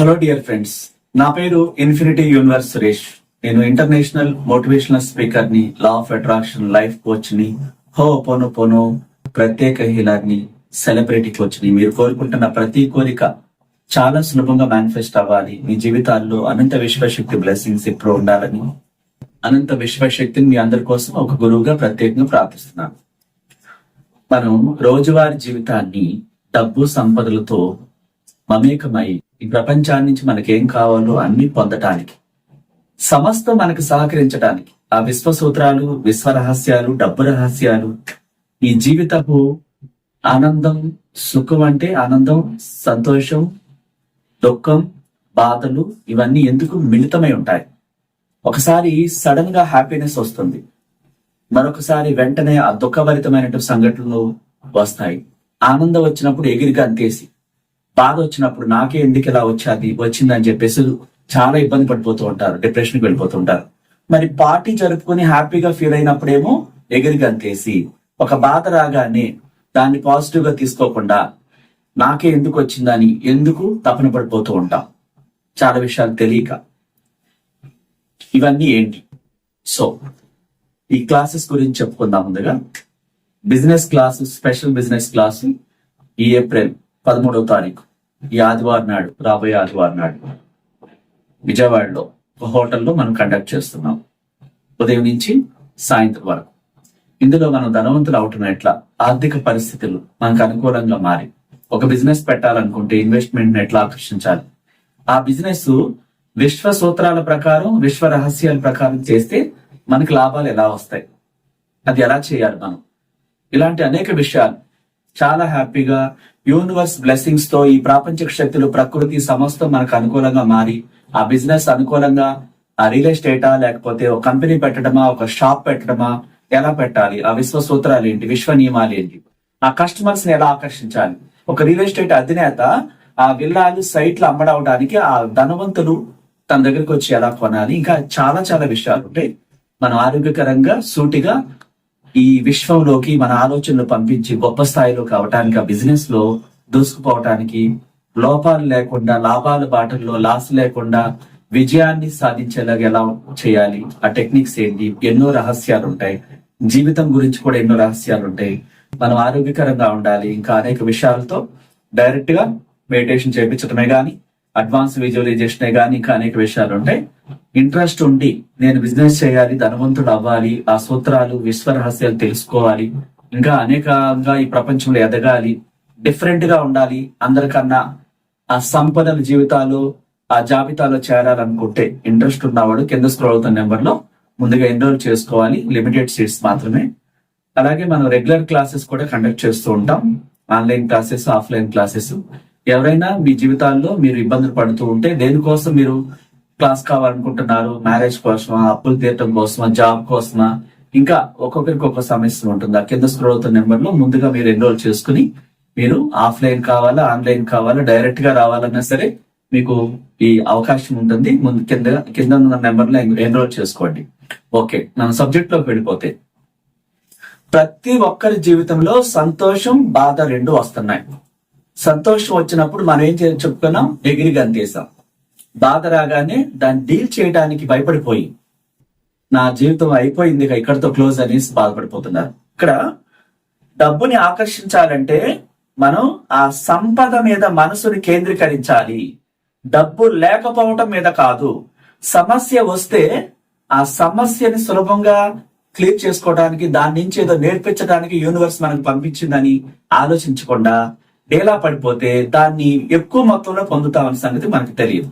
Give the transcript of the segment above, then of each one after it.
Hello dear friends నా పేరు infinity universe Suresh. నేను ఇంటర్నేషనల్ మోటివేషనల్ స్పీకర్ని లా ఆఫ్ అట్రాక్షన్ లైఫ్ కోచ్ని హో పోను పోను ప్రత్యేక హీలర్ని సెలబ్రిటీ కోచ్ని మీరు కోరుకుంటున్న ప్రతి కోరిక చాలా సులభంగా మేనిఫెస్ట్ అవ్వాలి. మీ జీవితాల్లో అనంత విశ్వశక్తి బ్లెస్సింగ్స్ ఇప్పుడు ఉండాలని అనంత విశ్వశక్తిని మీ అందరి కోసం ఒక గురువుగా ప్రత్యేకంగా ప్రార్థిస్తున్నాను. మనం రోజువారీ జీవితాన్ని డబ్బు సంపదలతో మమేకమై ఈ ప్రపంచాన్ని నుంచి మనకేం కావాలో అన్ని పొందటానికి. సమస్తం మనకు సహకరించడానికి ఆ విశ్వ సూత్రాలు విశ్వ రహస్యాలు డబ్బు రహస్యాలు ఈ జీవితపు ఆనందం సుఖం అంటే ఆనందం సంతోషం దుఃఖం బాధలు ఇవన్నీ ఎందుకు మిళితమై ఉంటాయి? ఒకసారి సడన్గా హ్యాపీనెస్ వస్తుంది. మరొకసారి వెంటనే ఆ దుఃఖభరితమైనటువంటి సంఘటనలు వస్తాయి. ఆనందం వచ్చినప్పుడు ఎగిరిగా అంతేసి. బాధ వచ్చినప్పుడు నాకే ఎందుకు ఇలా వచ్చింది వచ్చిందని చెప్పేసి చాలా ఇబ్బంది పడిపోతూ ఉంటారు డిప్రెషన్కి వెళ్ళిపోతూ ఉంటారు. మరి పార్టీ జరుపుకొని హ్యాపీగా ఫీల్ అయినప్పుడేమో ఎగిరిగంతేసి ఒక బాధ రాగానే దాన్ని పాజిటివ్గా తీసుకోకుండా నాకే ఎందుకు వచ్చిందని ఎందుకు తపన పడిపోతూ ఉంటాం. చాలా విషయాలు తెలియక. ఇవన్నీ ఏంటి? సో ఈ క్లాసెస్ గురించి చెప్పుకుందాం ముందుగా. Business class special business class ఈ ఏప్రిల్ పదమూడవ తారీఖు. ఈ ఆదివారం నాడు రాబోయే ఆదివారం నాడు విజయవాడలో ఒక హోటల్లో మనం కండక్ట్ చేస్తున్నాం. ఉదయం నుంచి సాయంత్రం వరకు. ఇందులో మనం ధనవంతులు అవటం ఎట్లా ఆర్థిక పరిస్థితులు మనకు అనుకూలంగా మారి ఒక బిజినెస్ పెట్టాలనుకుంటే ఇన్వెస్ట్మెంట్ ఎట్లా ఆకర్షించాలి? ఆ బిజినెస్ విశ్వ సూత్రాల ప్రకారం విశ్వ రహస్యాల ప్రకారం చేస్తే మనకి లాభాలు ఎలా వస్తాయి? అది ఎలా చేయాలి మనం? ఇలాంటి అనేక విషయాలు చాలా హ్యాపీగా యూనివర్స్ బ్లెస్సింగ్స్తో ఈ ప్రాపంచిక శక్తులు ప్రకృతి సమస్తం మనకు అనుకూలంగా మారి ఆ బిజినెస్ అనుకూలంగా ఆ రియల్ ఎస్టేటా లేకపోతే ఒక కంపెనీ పెట్టడమా ఒక షాప్ పెట్టడమా ఎలా పెట్టాలి ఆ విశ్వ సూత్రాలు ఏంటి విశ్వ నియమాలు ఏంటి ఆ కస్టమర్స్ని ఎలా ఆకర్షించాలి? ఒక రియల్ ఎస్టేట్ అధినేత ఆ విల్లాలు సైట్లు అమ్మడవడానికి ఆ ధనవంతులు తన దగ్గరికి వచ్చి ఎలా కొనాలి ఇంకా చాలా చాలా విషయాలు ఉంటాయి. మనం ఆరోగ్యకరంగా సూటిగా ఈ విశ్వంలోకి మన ఆలోచనలు పంపించి గొప్ప స్థాయిలోకి అవటానికి ఆ బిజినెస్లో దూసుకుపోవటానికి లోపాలు లేకుండా లాభాల బాటల్లో లాస్ లేకుండా విజయాన్ని సాధించేలాగా ఎలా చేయాలి? ఆ టెక్నిక్స్ ఏంటి? ఎన్నో రహస్యాలు ఉంటాయి జీవితం గురించి కూడా ఎన్నో రహస్యాలు ఉంటాయి మనం ఆరోగ్యకరంగా ఉండాలి. ఇంకా అనేక విషయాలతో డైరెక్ట్గా మెడిటేషన్ చేయించడమే కానీ అడ్వాన్స్ విజువలైజేషన్ కానీ ఇంకా అనేక విషయాలు ఉంటాయి. ఇంట్రెస్ట్ ఉండి నేను బిజినెస్ చేయాలి ధనవంతుడు అవ్వాలి ఆ సూత్రాలు విశ్వ రహస్యాలు తెలుసుకోవాలి. ఇంకా అనేకంగా ఈ ప్రపంచంలో ఎదగాలి డిఫరెంట్గా ఉండాలి అందరికన్నా ఆ సంపదల జీవితాలు ఆ జాబితాలో చేరాలనుకుంటే ఇంట్రెస్ట్ ఉన్నవాడు కింద స్క్రోల్ అవుతున్న నెంబర్లో ముందుగా ఎన్రోల్ చేసుకోవాలి. లిమిటెడ్ సీట్స్ మాత్రమే. అలాగే మనం రెగ్యులర్ క్లాసెస్ కూడా కండక్ట్ చేస్తూ ఉంటాం. ఆన్లైన్ క్లాసెస్ ఆఫ్లైన్ క్లాసెస్ ఎవరైనా మీ జీవితాల్లో మీరు ఇబ్బందులు పడుతూ ఉంటే దేనికోసం మీరు క్లాస్ కావాలనుకుంటున్నారు? మ్యారేజ్ కోసమా? అప్పులు తీరటం కోసమా? జాబ్ కోసమా? ఇంకా ఒక్కొక్కరికి ఒక్కొక్క సమస్య ఉంటుంది. ఆ కింద స్క్రోల్ అవుతున్న నెంబర్లో ముందుగా మీరు ఎన్రోల్ చేసుకుని మీరు ఆఫ్లైన్ కావాలా ఆన్లైన్ కావాలా డైరెక్ట్గా రావాలన్నా సరే మీకు ఈ అవకాశం ఉంటుంది. ముందు కింద కింద ఉన్న నెంబర్లో ఎన్రోల్ చేసుకోండి. ఓకే మన సబ్జెక్ట్లోకి వెళ్ళిపోతే. ప్రతి ఒక్కరి జీవితంలో సంతోషం బాధ రెండు వస్తున్నాయి. సంతోషం వచ్చినప్పుడు మనం ఏం చెప్పుకున్నాం? ఎగిరి గంతేసాం బాధ రాగానే దాన్ని డీల్ చేయడానికి భయపడిపోయి నా జీవితం అయిపోయింది ఇక ఇక్కడతో క్లోజ్ అనేసి బాధపడిపోతున్నారు. ఇక్కడ డబ్బుని ఆకర్షించాలంటే మనం ఆ సంపద మీద మనసుని కేంద్రీకరించాలి. డబ్బు లేకపోవటం మీద కాదు. సమస్య వస్తే ఆ సమస్యని సులభంగా క్లియర్ చేసుకోవడానికి దాని నుంచి ఏదో నేర్పించడానికి యూనివర్స్ మనకు పంపించిందని ఆలోచించకుండా డేలా పడిపోతే దాన్ని ఎక్కువ మొత్తంలో పొందుతామన్న సంగతి మనకు తెలియదు.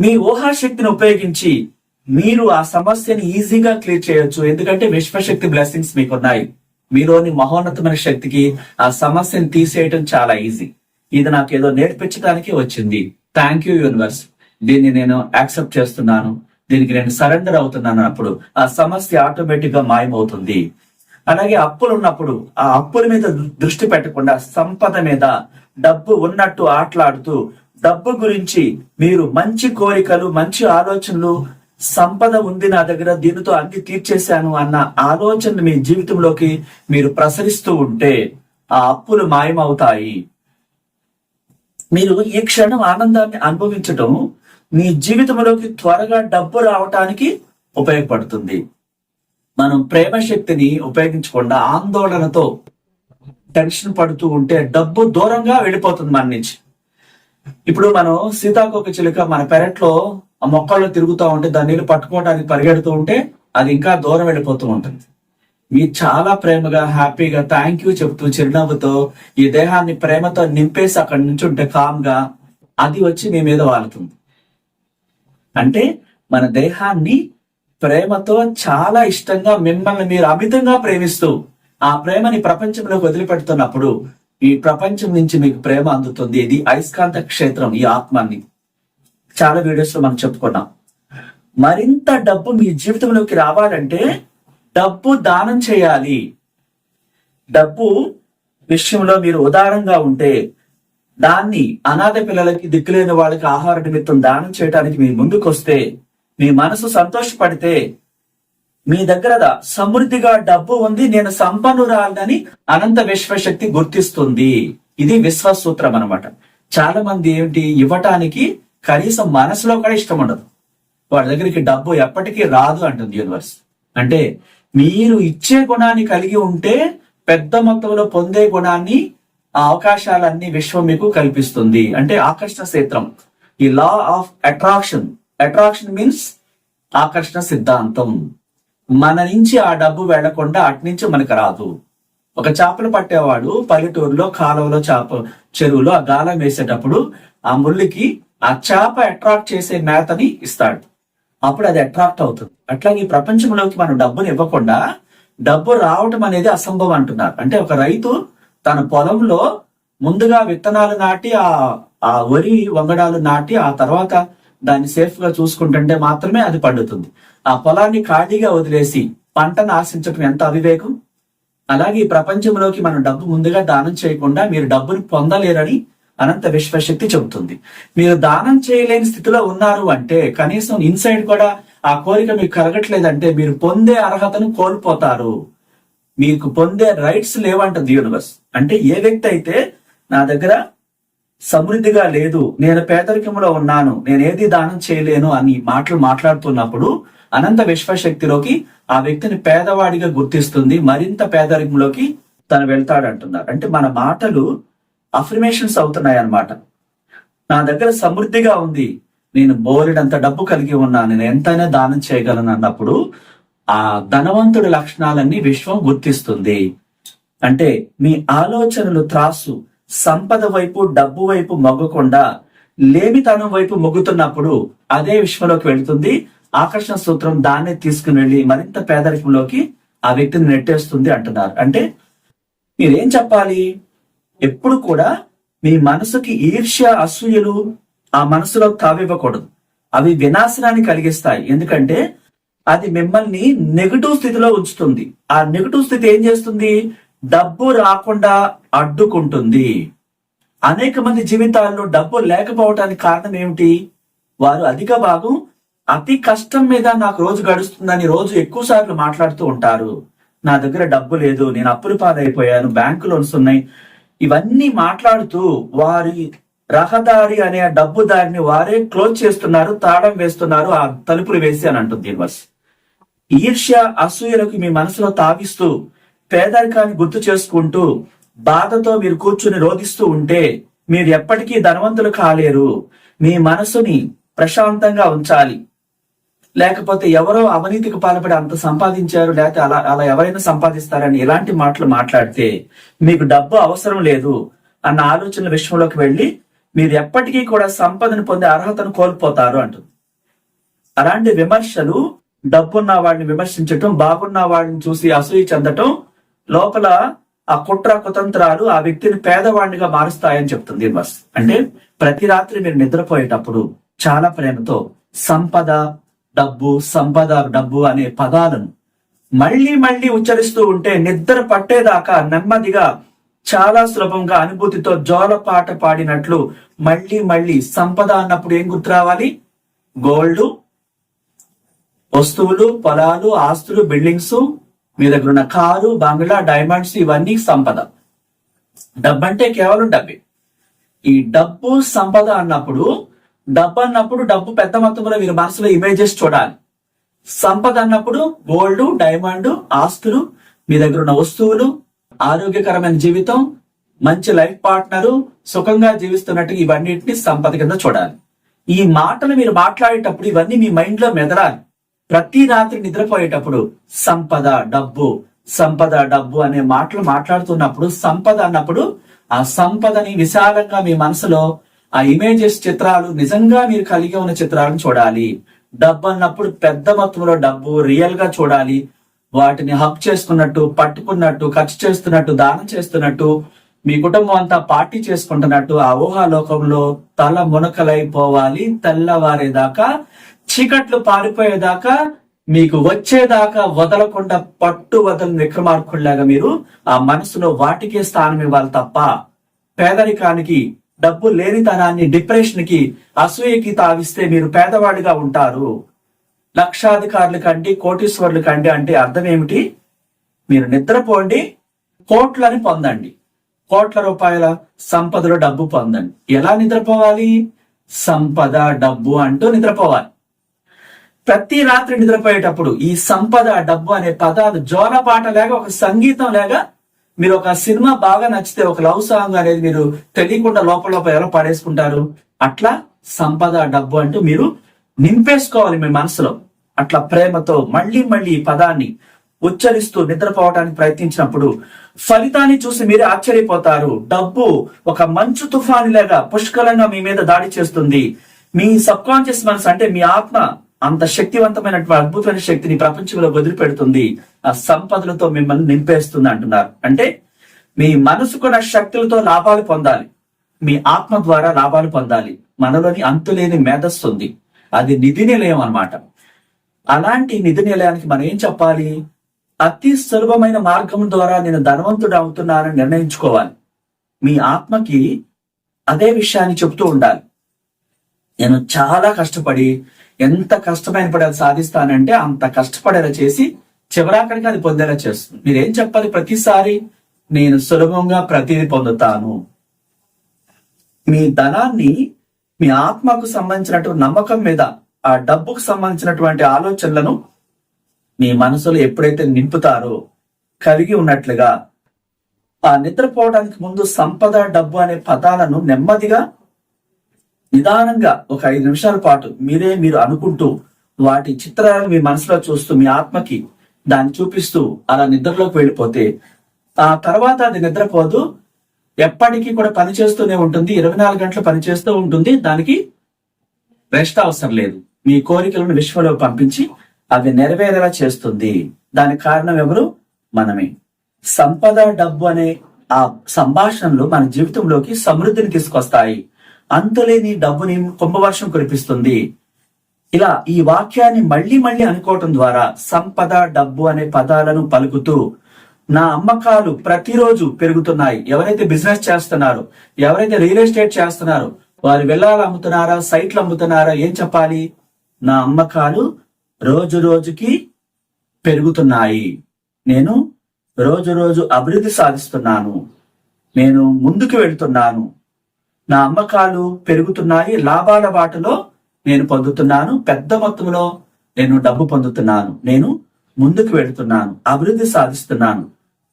మీ ఊహాశక్తిని ఉపయోగించి మీరు ఆ సమస్యని ఈజీగా క్లియర్ చేయొచ్చు. ఎందుకంటే విశ్వశక్తి బ్లెస్సింగ్స్ మీకు ఉన్నాయి మీలోని మహోన్నతమైన శక్తికి ఆ సమస్యను తీసేయటం చాలా ఈజీ. ఇది నాకు ఏదో నేర్పించడానికి వచ్చింది. థ్యాంక్ యూ యూనివర్స్ దీన్ని నేను యాక్సెప్ట్ చేస్తున్నాను. దీనికి నేను సరెండర్ అవుతున్నాను అప్పుడు ఆ సమస్య ఆటోమేటిక్గా మాయమవుతుంది. అలాగే అప్పులు ఉన్నప్పుడు ఆ అప్పుల మీద దృష్టి పెట్టకుండా సంపద మీద డబ్బు ఉన్నట్టు ఆటలాడుతూ డబ్బు గురించి మీరు మంచి కోరికలు మంచి ఆలోచనలు సంపద ఉంది నా దగ్గర దీనితో అన్ని తీర్చేశాను అన్న ఆలోచన మీ జీవితంలోకి మీరు ప్రసరిస్తూ ఉంటే ఆ అప్పులు మాయమవుతాయి. మీరు ఈ క్షణం ఆనందాన్ని అనుభవించటం మీ జీవితంలోకి త్వరగా డబ్బు రావటానికి ఉపయోగపడుతుంది. మనం ప్రేమ శక్తిని ఉపయోగించకుండా ఆందోళనతో టెన్షన్ పడుతూ ఉంటే డబ్బు దూరంగా వెళ్ళిపోతుంది మన నుంచి. ఇప్పుడు మనం సీతాకోక చిలుక మన పెరట్లో ఆ మొక్కల్లో తిరుగుతూ ఉంటే దాని నీళ్ళు పట్టుకోవడానికి పరిగెడుతూ ఉంటే అది ఇంకా దూరం వెళ్ళిపోతూ ఉంటుంది. మీరు చాలా ప్రేమగా హ్యాపీగా థ్యాంక్ యూ చెప్తూ చిరునవ్వుతో ఈ దేహాన్ని ప్రేమతో నింపేసి అక్కడి నుంచి ఉంటే కామ్గా అది వచ్చి మీ మీద వాలుతుంది. అంటే మన దేహాన్ని ప్రేమతో చాలా ఇష్టంగా మిమ్మల్ని మీరు అమితంగా ప్రేమిస్తూ ఆ ప్రేమని ప్రపంచంలోకి వదిలిపెడుతున్నప్పుడు ఈ ప్రపంచం నుంచి మీకు ప్రేమ అందుతుంది. ఇది అయస్కాంత క్షేత్రం ఈ ఆత్మాన్ని. చాలా వీడియోస్లో మనం చెప్పుకున్నాం. మరింత డబ్బు మీ జీవితంలోకి రావాలంటే డబ్బు దానం చేయాలి. డబ్బు విషయంలో మీరు ఉదారంగా ఉంటే దాన్ని అనాథ పిల్లలకి దిక్కులేని వాళ్ళకి ఆహార నిమిత్తం దానం చేయడానికి మీరు ముందుకొస్తే మీ మనసు సంతోషపడితే మీ దగ్గర సమృద్ధిగా డబ్బు ఉంది నేను సంపన్నురాలని అనంత విశ్వశక్తి గుర్తిస్తుంది. ఇది విశ్వసూత్రం అనమాట చాలా మంది ఏమిటి ఇవ్వటానికి కనీసం మనసులో కూడా ఇష్టం ఉండదు. వాడి దగ్గరికి డబ్బు ఎప్పటికీ రాదు అంటుంది యూనివర్స్. అంటే మీరు ఇచ్చే గుణాన్ని కలిగి ఉంటే పెద్ద మొత్తంలో పొందే గుణాన్ని ఆ అవకాశాలన్నీ విశ్వం మీకు కల్పిస్తుంది. అంటే ఆకర్షణ క్షేత్రం. ఈ law of attraction attraction means ఆకర్షణ సిద్ధాంతం. మన నుంచి ఆ డబ్బు వెళ్ళకుండా అటు నుంచి మనకు రాదు. ఒక చేపలు పట్టేవాడు పల్లెటూరులో కాలువలో చేప చెరువులో ఆ గాలం వేసేటప్పుడు ఆ ముళ్ళుకి ఆ చేప అట్రాక్ట్ చేసే మేతని ఇస్తాడు. అప్పుడు అది అట్రాక్ట్ అవుతుంది. అట్లా ఈ ప్రపంచంలోకి మనం డబ్బును ఇవ్వకుండా డబ్బు రావటం అనేది అసంభవం అంటున్నారు. అంటే ఒక రైతు తన పొలంలో ముందుగా విత్తనాలు నాటి ఆ ఆ వరి వంగడాలు నాటి ఆ తర్వాత దాన్ని సేఫ్గా చూసుకుంటుంటే మాత్రమే అది పండుతుంది. ఆ పొలాన్ని ఖాళీగా వదిలేసి పంటను ఆశించడం ఎంత అవివేకం? అలాగే ఈ ప్రపంచంలోకి మనం డబ్బు ముందుగా దానం చేయకుండా మీరు డబ్బును పొందలేరని అనంత విశ్వశక్తి చెబుతుంది. మీరు దానం చేయలేని స్థితిలో ఉన్నారు అంటే కనీసం ఇన్సైడ్ కూడా ఆ కోరిక మీకు కలగట్లేదంటే మీరు పొందే అర్హతను కోల్పోతారు. మీకు పొందే రైట్స్ లేవంటది యూనివర్స్ అంటే ఏ వ్యక్తి అయితే నా దగ్గర సమృద్ధిగా లేదు నేను పేదరికంలో ఉన్నాను నేను ఏది దానం చేయలేను అని మాటలు మాట్లాడుతున్నప్పుడు అనంత విశ్వశక్తిలోకి ఆ వ్యక్తిని పేదవాడిగా గుర్తిస్తుంది మరింత పేదరికంలోకి తను వెళ్తాడంటున్నారు. అంటే మన మాటలు అఫర్మేషన్స్ అవుతున్నాయి అన్నమాట నా దగ్గర సమృద్ధిగా ఉంది నేను బోలెడంత డబ్బు కలిగి ఉన్నాను నేను ఎంతైనా దానం చేయగలను అన్నప్పుడు ఆ ధనవంతుడి లక్షణాలన్నీ విశ్వం గుర్తిస్తుంది. అంటే మీ ఆలోచనలు త్రాసు సంపద వైపు డబ్బు వైపు మొగ్గకుండా లేమితనం వైపు మొగ్గుతున్నప్పుడు అదే విశ్వంలోకి వెళుతుంది. ఆకర్షణ సూత్రం దాన్నే తీసుకుని వెళ్ళి మరింత పేదరికంలోకి ఆ వ్యక్తిని నెట్టేస్తుంది అంటున్నారు. అంటే మీరేం చెప్పాలి? ఎప్పుడు కూడా మీ మనసుకి ఈర్ష్య అసూయలు ఆ మనసులో తావివ్వకూడదు అవి వినాశనాన్ని కలిగిస్తాయి. ఎందుకంటే అది మిమ్మల్ని నెగటివ్ స్థితిలో ఉంచుతుంది. ఆ నెగటివ్ స్థితి ఏం చేస్తుంది? డబ్బు రాకుండా అడ్డుకుంటుంది. అనేక మంది జీవితాల్లో డబ్బు లేకపోవటానికి కారణం ఏమిటి? వారు అధిక భాగం అతి కష్టం మీద నాకు రోజు గడుస్తుందని రోజు ఎక్కువ సార్లు మాట్లాడుతూ ఉంటారు. నా దగ్గర డబ్బు లేదు నేను అప్పులు పాలైపోయాను బ్యాంకు లోన్స్ ఉన్నాయి. ఇవన్నీ మాట్లాడుతూ వారి రహదారి అనే డబ్బు దారిని వారే క్లోజ్ చేస్తున్నారు తాళం వేస్తున్నారు ఆ తలుపులు వేసి అని అంటుంది యూనివర్స్. ఈర్ష్య అసూయలకు మీ మనసులో తావిస్తూ పేదరికాన్ని గుర్తు చేసుకుంటూ బాధతో మీరు కూర్చుని రోధిస్తూ ఉంటే మీరు ఎప్పటికీ ధనవంతులు కాలేరు. మీ మనసుని ప్రశాంతంగా ఉంచాలి. లేకపోతే ఎవరో అవినీతికి పాల్పడి అంత సంపాదించారు లేకపోతే అలా అలా ఎవరైనా సంపాదిస్తారని ఇలాంటి మాటలు మాట్లాడితే మీకు డబ్బు అవసరం లేదు అన్న ఆలోచన విషయంలోకి వెళ్ళి మీరు ఎప్పటికీ కూడా సంపదను పొందే అర్హతను కోల్పోతారు అంటుంది. అలాంటి విమర్శలు డబ్బున్న వాడిని విమర్శించటం బాగున్న వాడిని చూసి అసూయ చెందటం లోపల ఆ కుట్ర కుతంత్రాలు ఆ వ్యక్తిని పేదవాడినిగా మారుస్తాయని చెప్తుంది యూనివర్స్ అంటే ప్రతి రాత్రి మీరు నిద్రపోయేటప్పుడు చాలా ప్రేమతో సంపద డబ్బు సంపద డబ్బు అనే పదాలను మళ్ళీ మళ్ళీ ఉచ్చరిస్తూ ఉంటే నిద్ర పట్టేదాకా నెమ్మదిగా చాలా సులభంగా అనుభూతితో జోలపాట పాడినట్లు మళ్ళీ మళ్ళీ సంపద అన్నప్పుడు ఏం గుర్తు రావాలి? గోల్డ్ వస్తువులు పొలాలు ఆస్తులు బిల్డింగ్స్ మీ దగ్గర ఉన్న కారు బంగ్లా డైమండ్స్ ఇవన్నీ సంపద. డబ్బు అంటే కేవలం డబ్బే. ఈ డబ్బు సంపద అన్నప్పుడు డబ్బు అన్నప్పుడు డబ్బు పెద్ద మొత్తంలో మీరు మనసులో ఇమేజెస్ చూడాలి. సంపద అన్నప్పుడు గోల్డ్ డైమండ్ ఆస్తులు మీ దగ్గర ఉన్న వస్తువులు ఆరోగ్యకరమైన జీవితం మంచి లైఫ్ పార్ట్నరు సుఖంగా జీవిస్తున్నట్టు ఇవన్నిటిని సంపద కింద చూడాలి. ఈ మాటలు మీరు మాట్లాడేటప్పుడు ఇవన్నీ మీ మైండ్లో మెదరాలి. ప్రతి రాత్రి నిద్రపోయేటప్పుడు సంపద డబ్బు సంపద డబ్బు అనే మాటలు మాట్లాడుతున్నప్పుడు సంపద అన్నప్పుడు ఆ సంపదని విశాలంగా మీ మనసులో ఆ ఇమేజెస్ చిత్రాలు నిజంగా మీరు కలిగి ఉన్న చిత్రాలను చూడాలి. డబ్బు అన్నప్పుడు పెద్ద మొత్తంలో డబ్బు రియల్గా చూడాలి. వాటిని హక్ చేసుకున్నట్టు పట్టుకున్నట్టు ఖర్చు చేస్తున్నట్టు దానం చేస్తున్నట్టు మీ కుటుంబం అంతా పార్టీ చేసుకుంటున్నట్టు ఆ ఊహాలోకంలో తల మునకలైపోవాలి తెల్లవారేదాకా చీకట్లు పారిపోయేదాకా మీకు వచ్చేదాకా వదలకుండా పట్టు వదలని విక్రమార్కుల్లాగా మీరు ఆ మనసులో వాటికే స్థానం ఇవ్వాలి తప్ప పేదరికానికి డబ్బు లేనితనాన్ని డిప్రెషన్కి అసూయకి తావిస్తే మీరు పేదవాడిగా ఉంటారు. లక్షాధికారుల కంటే కోటీశ్వరుల కంటే అంటే అర్థం ఏమిటి? మీరు నిద్రపోండి కోట్లని పొందండి. కోట్ల రూపాయల సంపదలో డబ్బు పొందండి. ఎలా నిద్రపోవాలి? సంపద డబ్బు అంటూ నిద్రపోవాలి. ప్రతి రాత్రి నిద్రపోయేటప్పుడు ఈ సంపద డబ్బు అనే పదాలు జోలపాట లేక ఒక సంగీతం లేక మీరు ఒక సినిమా బాగా నచ్చితే ఒక లవ్ సాంగ్ అనేది మీరు తెలియకుండా లోపల లోపల ఎలా పాడేసుకుంటారు. అట్లా సంపద డబ్బు అంటూ మీరు నింపేసుకోవాలి మీ మనసులో. అట్లా ప్రేమతో మళ్ళీ మళ్ళీ ఈ పదాన్ని ఉచ్చరిస్తూ నిద్రపోవడానికి ప్రయత్నించినప్పుడు ఫలితాన్ని చూసి మీరు ఆశ్చర్యపోతారు. డబ్బు ఒక మంచు తుఫాను లాగా పుష్కలంగా మీ మీద దాడి చేస్తుంది. మీ సబ్ కాన్షియస్ మనసు అంటే మీ ఆత్మ అంత శక్తివంతమైనటువంటి అద్భుతమైన శక్తిని ప్రపంచంలో వదిలిపెడుతుంది. ఆ సంపదలతో మిమ్మల్ని నింపేస్తుంది అంటున్నారు. అంటే మీ మనసుకున్న శక్తులతో లాభాలు పొందాలి. మీ ఆత్మ ద్వారా లాభాలు పొందాలి. మనలోని అంతులేని మేధస్సు ఉంది. అది నిధి నిలయం అన్నమాట. అలాంటి నిధి నిలయానికి మనం ఏం చెప్పాలి? అతి సులభమైన మార్గం ద్వారా నేను ధనవంతుడు అవుతున్నానని నిర్ణయించుకోవాలి. మీ ఆత్మకి అదే విషయాన్ని చెప్తూ ఉండాలి. నేను చాలా కష్టపడి ఎంత కష్టమైన పడి అది సాధిస్తానంటే అంత కష్టపడేలా చేసి చివరాఖరికి అది పొందేలా చేస్తుంది. మీరేం చెప్పాలి? ప్రతిసారి నేను సులభంగా ప్రతిదీ పొందుతాను. మీ ధనాన్ని మీ ఆత్మకు సంబంధించినటువంటి నమ్మకం మీద ఆ డబ్బుకు సంబంధించినటువంటి ఆలోచనలను మీ మనసులో ఎప్పుడైతే నింపుతారో కలిగి ఉన్నట్లుగా ఆ నిద్రపోవడానికి ముందు సంపద డబ్బు అనే పదాలను నెమ్మదిగా నిదానంగా ఒక ఐదు నిమిషాల పాటు మీరే మీరు అనుకుంటూ వాటి చిత్రాలను మీ మనసులో చూస్తూ మీ ఆత్మకి దాన్ని చూపిస్తూ అలా నిద్రలోకి వెళ్ళిపోతే ఆ తర్వాత అది నిద్రపోదు. ఎప్పటికీ కూడా పని చేస్తూనే ఉంటుంది. ఇరవై నాలుగు గంటలు పనిచేస్తూ ఉంటుంది. దానికి రెస్ట్ అవసరం లేదు. మీ కోరికలను విశ్వంలో పంపించి అవి నెరవేరేలా చేస్తుంది. దానికి కారణం ఎవరు? మనమే. సంపద డబ్బు అనే ఆ సంభాషణలు మన జీవితంలోకి సమృద్ధిని తీసుకొస్తాయి. అంతులేని డబ్బుని కుంభవర్షం కురిపిస్తుంది. ఇలా ఈ వాక్యాన్ని మళ్ళీ మళ్ళీ అనుకోవటం ద్వారా సంపద డబ్బు అనే పదాలను పలుకుతూ నా అమ్మకాలు ప్రతిరోజు పెరుగుతున్నాయి. ఎవరైతే బిజినెస్ చేస్తున్నారో ఎవరైతే రియల్ ఎస్టేట్ చేస్తున్నారో వారు వెళ్ళాలి అమ్ముతున్నారా సైట్లు అమ్ముతున్నారా ఏం చెప్పాలి? నా అమ్మకాలు రోజు రోజుకి పెరుగుతున్నాయి. నేను రోజు రోజు అభివృద్ధి సాధిస్తున్నాను. నేను ముందుకు వెళ్తున్నాను. నా అమ్మకాలు పెరుగుతున్నాయి లాభాల బాటలో నేను పొందుతున్నాను పెద్ద మొత్తంలో నేను డబ్బు పొందుతున్నాను నేను ముందుకు వెళుతున్నాను అభివృద్ధి సాధిస్తున్నాను.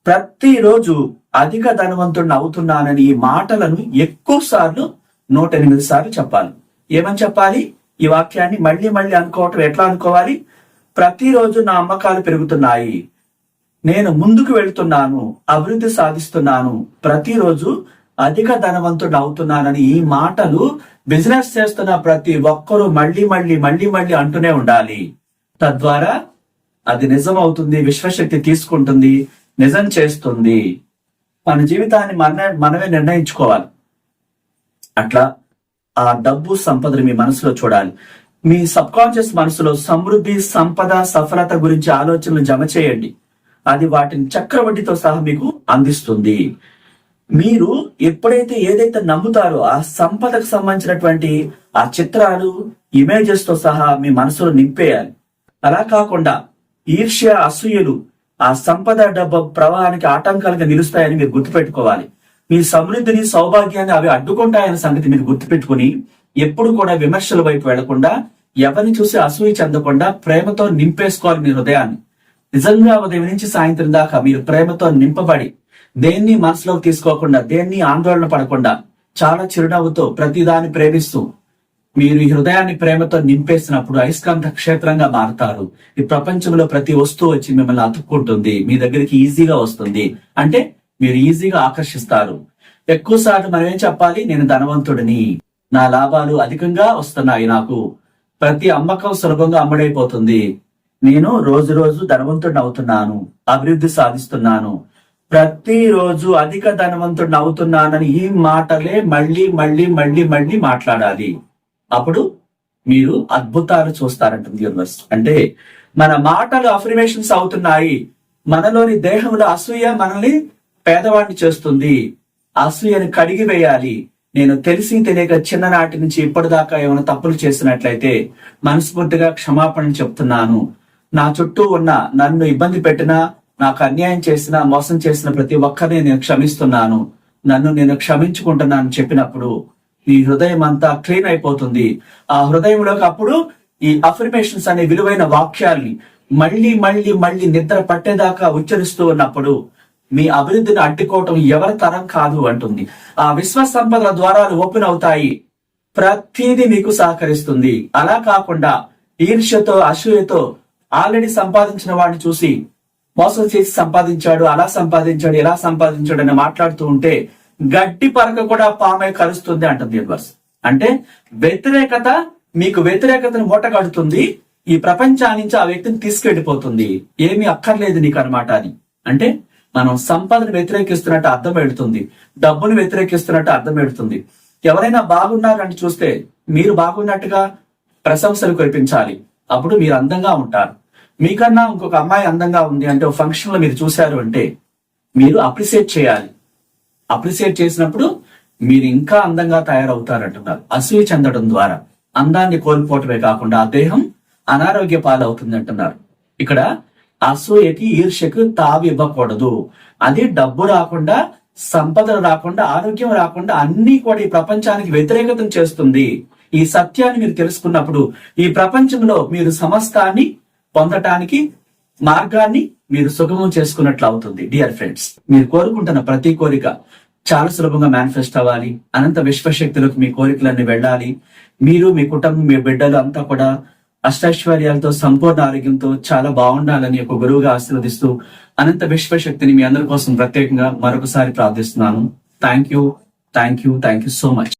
ప్రతిరోజు అధిక ధనవంతుడిని అవుతున్నానని ఈ మాటలను ఎక్కువ సార్లు నూట ఎనిమిది సార్లు చెప్పాలి. ఏమని చెప్పాలి? ఈ వాక్యాన్ని మళ్ళీ మళ్ళీ అనుకోవటం ఎట్లా అనుకోవాలి? ప్రతిరోజు నా అమ్మకాలు పెరుగుతున్నాయి నేను ముందుకు వెళ్తున్నాను అభివృద్ధి సాధిస్తున్నాను ప్రతిరోజు అధిక ధనవంతుడు అవుతున్నానని ఈ మాటలు బిజినెస్ చేస్తున్న ప్రతి ఒక్కరూ మళ్ళీ మళ్ళీ మళ్ళీ మళ్ళీ అంటూనే ఉండాలి. తద్వారా అది నిజం అవుతుంది విశ్వశక్తి తీసుకుంటుంది నిజం చేస్తుంది. మన జీవితాన్ని మన మనమే నిర్ణయించుకోవాలి. అట్లా ఆ డబ్బు సంపదను మీ మనసులో చూడాలి. మీ సబ్ కాన్షియస్ మనసులో సమృద్ధి సంపద సఫలత గురించి ఆలోచనలు జమ చేయండి. అది వాటిని చక్రవడ్డీతో సహా మీకు అందిస్తుంది. మీరు ఎప్పుడైతే ఏదైతే నమ్ముతారో ఆ సంపదకు సంబంధించినటువంటి ఆ చిత్రాలు ఇమేజెస్తో సహా మీ మనసులో నింపేయాలి. అలా కాకుండా ఈర్ష్య అసూయలు ఆ సంపద డబ్బు ప్రవాహానికి ఆటంకాలుగా నిలుస్తాయని మీరు గుర్తుపెట్టుకోవాలి. మీ సమృద్ధిని సౌభాగ్యాన్ని అవి అడ్డుకుంటాయనే సంగతి మీరు గుర్తుపెట్టుకుని ఎప్పుడు కూడా విమర్శల వైపు వెళ్ళకుండా ఎవరిని చూసి అసూయ చెందకుండా ప్రేమతో నింపేసుకోవాలి మీ హృదయాన్ని. నిజంగా ఉదయం నుంచి సాయంత్రం దాకా మీరు ప్రేమతో నింపబడి దేన్ని మనసులోకి తీసుకోకుండా దేన్ని ఆందోళన పడకుండా చాలా చిరునవ్వుతో ప్రతిదాన్ని ప్రేమిస్తూ మీరు ఈ హృదయాన్ని ప్రేమతో నింపేసినప్పుడు అయస్కాంత క్షేత్రంగా మారుతారు. ఈ ప్రపంచంలో ప్రతి వస్తువు వచ్చి మిమ్మల్ని అతుక్కుంటుంది. మీ దగ్గరికి ఈజీగా వస్తుంది. అంటే మీరు ఈజీగా ఆకర్షిస్తారు. ఎక్కువ సార్లు మనం ఏం చెప్పాలి? నేను ధనవంతుడిని. నా లాభాలు అధికంగా వస్తున్నాయి నాకు. ప్రతి అమ్మకం సులభంగా అమ్ముడైపోతుంది. నేను రోజు రోజు ధనవంతుడిని అవుతున్నాను. అభివృద్ధి సాధిస్తున్నాను. ప్రతిరోజు అధిక ధనవంతుడిని అవుతున్నానని ఈ మాటలే మళ్ళీ మళ్ళీ మళ్ళీ మళ్ళీ మాట్లాడాలి. అప్పుడు మీరు అద్భుతాలు చూస్తారంటుంది యూనివర్స్ అంటే మన మాటలు అఫర్మేషన్స్ అవుతున్నాయి. మనలోని దేహంలో అసూయ మనల్ని పేదవాడిని చేస్తుంది. అసూయను కడిగి వేయాలి. నేను తెలిసి తెలియక చిన్ననాటి నుంచి ఇప్పటిదాకా ఏమైనా తప్పులు చేసినట్లయితే మనస్ఫూర్తిగా క్షమాపణ చెప్తున్నాను. నా చుట్టూ ఉన్న నన్ను ఇబ్బంది పెట్టినా నాకు అన్యాయం చేసిన మోసం చేసిన ప్రతి ఒక్కరిని నేను క్షమిస్తున్నాను. నన్ను నేను క్షమించుకుంటున్నాను చెప్పినప్పుడు ఈ హృదయం అంతా క్లీన్ అయిపోతుంది. ఆ హృదయంలోకి అప్పుడు ఈ అఫర్మేషన్స్ అనే విలువైన వాక్యాల్ని మళ్ళీ మళ్ళీ మళ్ళీ నిద్ర పట్టేదాకా ఉచ్చరిస్తూ ఉన్నప్పుడు మీ అభివృద్ధిని అడ్డుకోవటం ఎవరి తరం కాదు అంటుంది. ఆ విశ్వ సంపదల ద్వారాలు ఓపెన్ అవుతాయి. ప్రతిదీ మీకు సహకరిస్తుంది. అలా కాకుండా ఈర్ష్యతో అసూయతో ఆల్రెడీ సంపాదించిన వాడిని చూసి మోసం చేసి సంపాదించాడు అలా సంపాదించాడు ఎలా సంపాదించాడు అని మాట్లాడుతూ ఉంటే గడ్డి పరక కూడా పామే కలుస్తుంది అంటుంది యూనివర్స్ అంటే వ్యతిరేకత మీకు వ్యతిరేకతను మూటగడుతుంది ఈ ప్రపంచాన్ని నుంచి ఆ వ్యక్తిని తీసుకెళ్ళిపోతుంది ఏమీ అక్కర్లేదు నీకు అనమాట అది. అంటే మనం సంపదను వ్యతిరేకిస్తున్నట్టు అర్థం పెడుతుంది డబ్బును వ్యతిరేకిస్తున్నట్టు అర్థం పెడుతుంది ఎవరైనా బాగున్నారని చూస్తే మీరు బాగున్నట్టుగా ప్రశంసలు కురిపించాలి. అప్పుడు మీరు అందంగా ఉంటారు. మీకన్నా ఇంకొక అమ్మాయి అందంగా ఉంది అంటే ఒక ఫంక్షన్లో మీరు చూశారు అంటే మీరు అప్రిసియేట్ చేయాలి. అప్రిసియేట్ చేసినప్పుడు మీరు ఇంకా అందంగా తయారవుతారంటున్నారు. అసూయ చెందడం ద్వారా అందాన్ని కోల్పోవటమే కాకుండా ఆ దేహం అనారోగ్య పాలవుతుంది అంటున్నారు ఇక్కడ అసూయకి ఈర్ష్యకు తావి ఇవ్వకూడదు. అది డబ్బు రాకుండా సంపదలు రాకుండా ఆరోగ్యం రాకుండా అన్ని కూడా ఈ ప్రపంచానికి వ్యతిరేకతం చేస్తుంది. ఈ సత్యాన్ని మీరు తెలుసుకున్నప్పుడు ఈ ప్రపంచంలో మీరు సమస్తాన్ని పొందటానికి మార్గాన్ని మీరు సుగమం చేసుకున్నట్లు అవుతుంది డియర్ ఫ్రెండ్స్ మీరు కోరుకుంటున్న ప్రతి కోరిక చాలా సులభంగా మేనిఫెస్ట్ అవ్వాలి. అనంత విశ్వశక్తులకు మీ కోరికలన్నీ వెళ్ళాలి. మీరు మీ కుటుంబం మీ బిడ్డలు అంతా కూడా అష్టైశ్వర్యాలతో సంపూర్ణ ఆరోగ్యంతో చాలా బాగుండాలని ఒక గురువుగా ఆశీర్వదిస్తూ అనంత విశ్వశక్తిని మీ అందరి కోసం ప్రత్యేకంగా మరొకసారి ప్రార్థిస్తున్నాను. Thank you thank you thank you so much